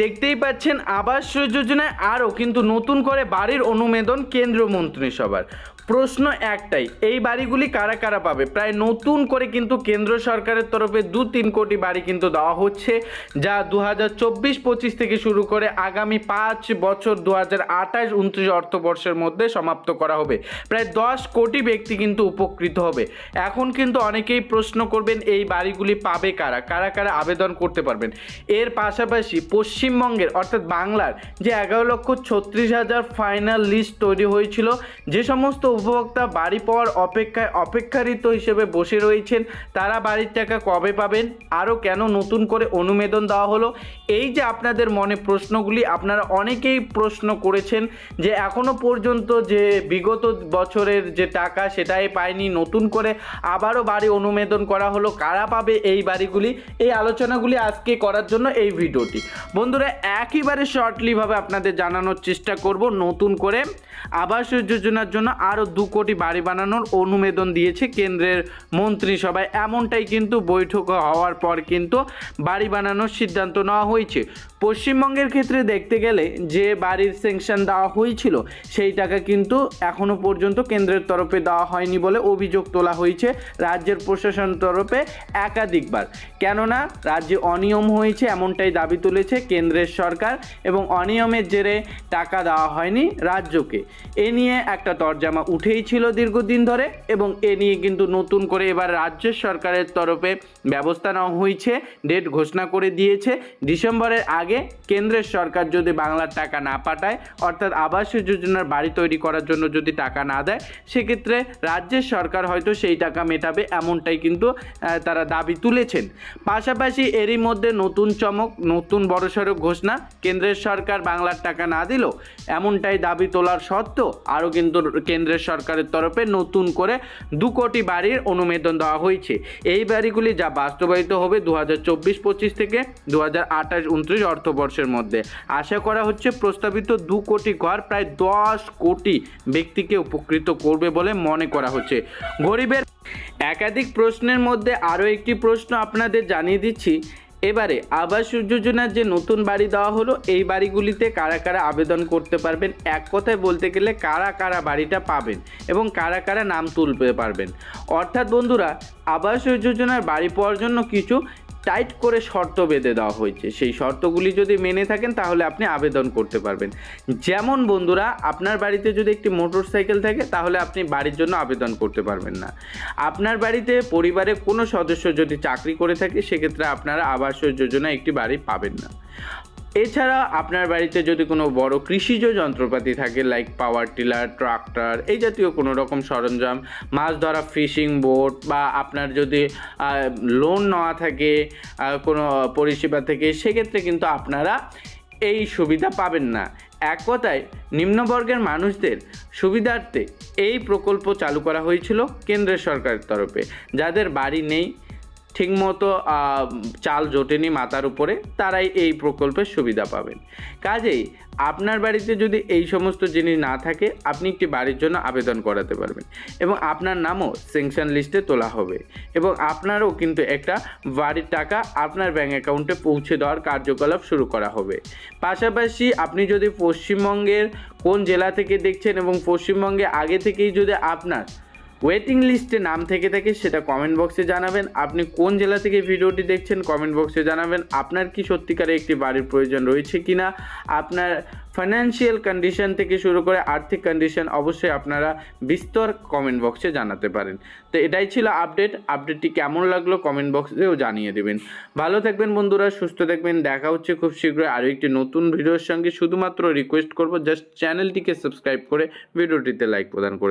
দেখতেই পাচ্ছেন আবাস যোজনায় আরও কিন্তু নতুন করে বাড়ির অনুমোদন কেন্দ্রীয় মন্ত্রিসভার প্রশ্ন একটাই, এই বাড়িগুলি কারা কারা পাবে? প্রায় নতুন করে কিন্তু কেন্দ্র সরকারের তরফে দু তিন কোটি বাড়ি কিন্তু দেওয়া হচ্ছে, যা দু হাজার চব্বিশ পঁচিশ থেকে শুরু করে আগামী পাঁচ বছর দু হাজার আঠাশ উনত্রিশ অর্থবর্ষের মধ্যে সমাপ্ত করা হবে। প্রায় দশ কোটি ব্যক্তি কিন্তু উপকৃত হবে। এখন কিন্তু অনেকেই প্রশ্ন করবেন, এই বাড়িগুলি পাবে কারা? কারা কারা আবেদন করতে পারবেন? এর পাশাপাশি পশ্চিমবঙ্গের, অর্থাৎ বাংলার, যে এগারো লক্ষ ছত্রিশ হাজার ফাইনাল লিস্ট তৈরি হয়েছিল, যে সমস্ত উপভোক্তা বাড়ি পাওয়ার অপেক্ষায় অপেক্ষারিত হিসেবে বসে রয়েছেন, তারা বাড়ির টাকা কবে পাবেন, আরও কেন নতুন করে অনুমোদন দেওয়া হলো, এই যে আপনাদের মনে প্রশ্নগুলি, আপনারা অনেকেই প্রশ্ন করেছেন যে এখনও পর্যন্ত যে বিগত বছরের যে টাকা সেটাই পায়নি, নতুন করে আবারও বাড়ি অনুমোদন করা হলো, কারা পাবে এই বাড়িগুলি, এই আলোচনাগুলি আজকে করার জন্য এই ভিডিওটি। বন্ধুরা একইবারে শর্টলিভাবে আপনাদের জানানোর চেষ্টা করব নতুন করে। আবাস যোজনার জন্য আরও দু কোটি বাড়ি বানানোর অনুমোদন দিয়েছে কেন্দ্রের মন্ত্রিসভায় এমনটাই কিন্তু বৈঠক হওয়ার পর কিন্তু বাড়ি বানানোর সিদ্ধান্ত নেওয়া হয়েছে। পশ্চিমবঙ্গের ক্ষেত্রে দেখতে গেলে যে বাড়ির সেংশন দেওয়া হয়েছিল, সেই টাকা কিন্তু এখনও পর্যন্ত কেন্দ্রের তরফে দেওয়া হয়নি বলে অভিযোগ তোলা হয়েছে রাজ্যের প্রশাসন তরফে একাধিকবার। কেননা, রাজ্যে অনিয়ম হয়েছে, এমনটাই দাবি তুলেছে কেন্দ্রের সরকার এবং অনিয়মের জেরে টাকা দেওয়া হয়নি রাজ্যকে। এ নিয়ে একটা তরজামা উঠেই ছিল দীর্ঘদিন ধরে এবং এ নিয়ে কিন্তু নতুন করে এবার রাজ্য সরকারের তরফে ব্যবস্থা নেওয়া হয়েছে, ডেট ঘোষণা করে দিয়েছে। ডিসেম্বরের আগে কেন্দ্রের সরকার যদি বাংলার টাকা না পাঠায়, অর্থাৎ আবাস যোজনার বাড়ি তৈরি করার জন্য যদি টাকা না দেয়, সেক্ষেত্রে রাজ্যের সরকার হয়তো সেই টাকা মেটাবে এমনটাই কিন্তু তারা দাবি তুলেছেন। পাশাপাশি এরই মধ্যে নতুন চমক, নতুন বড়সড় ঘোষণা কেন্দ্রের সরকার বাংলার টাকা না দিল এমনটাই দাবি তোলার সত্ত্বেও আরও কিন্তু কেন্দ্রের সরকারের তরফে নতুন করে দু কোটি বাড়ির অনুমোদন দেওয়া হয়েছে। এই বাড়িগুলি যা বাস্তবায়িত হবে দু হাজার চব্বিশ পঁচিশ থেকে দু হাজার আঠাশ, উনত্রিশ অর্থবর্ষের মধ্যে। আশা করা হচ্ছে প্রস্তাবিত দু কোটি ঘর প্রায় দশ কোটি ব্যক্তিকে উপকৃত করবে বলে মনে করা হচ্ছে। গরিবের একাধিক প্রশ্নের মধ্যে আরও একটি প্রশ্ন আপনাদের জানিয়ে দিচ্ছি। এবারে আবাস যোজনার যে নতুন বাড়ি দেওয়া হলো, এই বাড়িগুলিতে কারা কারা আবেদন করতে পারবেন? এক কথায় বলতে গেলে কারা কারা বাড়িটা পাবেন এবং কারা কারা নাম তুলতে পারবেন? অর্থাৎ বন্ধুরা আবাস যোজনার বাড়ি পাওয়ার জন্য কিছু টাইট করে শর্ত বেঁধে দেওয়া হয়েছে। সেই শর্তগুলি যদি মেনে থাকেন, তাহলে আপনি আবেদন করতে পারবেন। যেমন বন্ধুরা, আপনার বাড়িতে যদি একটি মোটর সাইকেল থাকে, তাহলে আপনি বাড়ির জন্য আবেদন করতে পারবেন না। আপনার বাড়িতে পরিবারের কোনো সদস্য যদি চাকরি করে থাকে, সেক্ষেত্রে আপনারা আবাস যোজনা একটি বাড়ি পাবেন না। এছাড়া আপনার বাড়িতে যদি কোনো বড় কৃষিজ যন্ত্রপাতি থাকে লাইক পাওয়ার টিলার ট্রাক্টর এই জাতীয় কোনো রকম সরঞ্জাম, মাছ ধরা ফিশিং বোট বা আপনার যদি লোন নেওয়া থাকে কোনো পরিষেবা থেকে, সেক্ষেত্রে কিন্তু আপনারা এই সুবিধা পাবেন না। এক কথায়, নিম্নবর্গের মানুষদের সুবিধার্থে এই প্রকল্প চালু করা হয়েছিল কেন্দ্রের সরকারের তরফে। যাদের বাড়ি নেই ঠিকমতো চাল জোটেনি মাথার উপরে, তারাই এই প্রকল্পের সুবিধা পাবেন। কাজেই আপনার বাড়িতে যদি এই সমস্ত জিনিস না থাকে, আপনি একটি বাড়ির জন্য আবেদন করাতে পারবেন এবং আপনার নামও সেংশন লিস্টে তোলা হবে এবং আপনারও কিন্তু একটা বাড়ির টাকা আপনার ব্যাঙ্ক অ্যাকাউন্টে পৌঁছে দেওয়ার কার্যকলাপ শুরু করা হবে। পাশাপাশি আপনি যদি পশ্চিমবঙ্গের কোন জেলা থেকে দেখছেন এবং পশ্চিমবঙ্গে আগে থেকেই যদি আপনার ওয়েটিং লিস্টে নাম থেকে থাকে সেটা কমেন্ট বক্সে জানাবেন। আপনি কোন জেলা থেকে ভিডিওটি দেখছেন কমেন্ট বক্সে জানাবেন, আপনার কি সত্যিকারে একটি বাড়ির প্রয়োজন রয়েছে কি না আপনার ফাইন্যান্সিয়াল কন্ডিশন থেকে শুরু করে আর্থিক কন্ডিশন অবশ্যই আপনারা বিস্তর কমেন্ট বক্সে জানাতে পারেন। তো এটাই ছিল আপডেট আপডেটটি কেমন লাগল কমেন্ট বক্সেও জানিয়ে দেবেন। ভালো থাকবেন বন্ধুরা, সুস্থ থাকবেন। দেখা হচ্ছে খুব শীঘ্রই আরও একটি নতুন ভিডিওর সঙ্গে। শুধুমাত্র রিকোয়েস্ট করব জাস্ট চ্যানেলটিকে সাবস্ক্রাইব করে ভিডিওটিতে লাইক প্রদান করে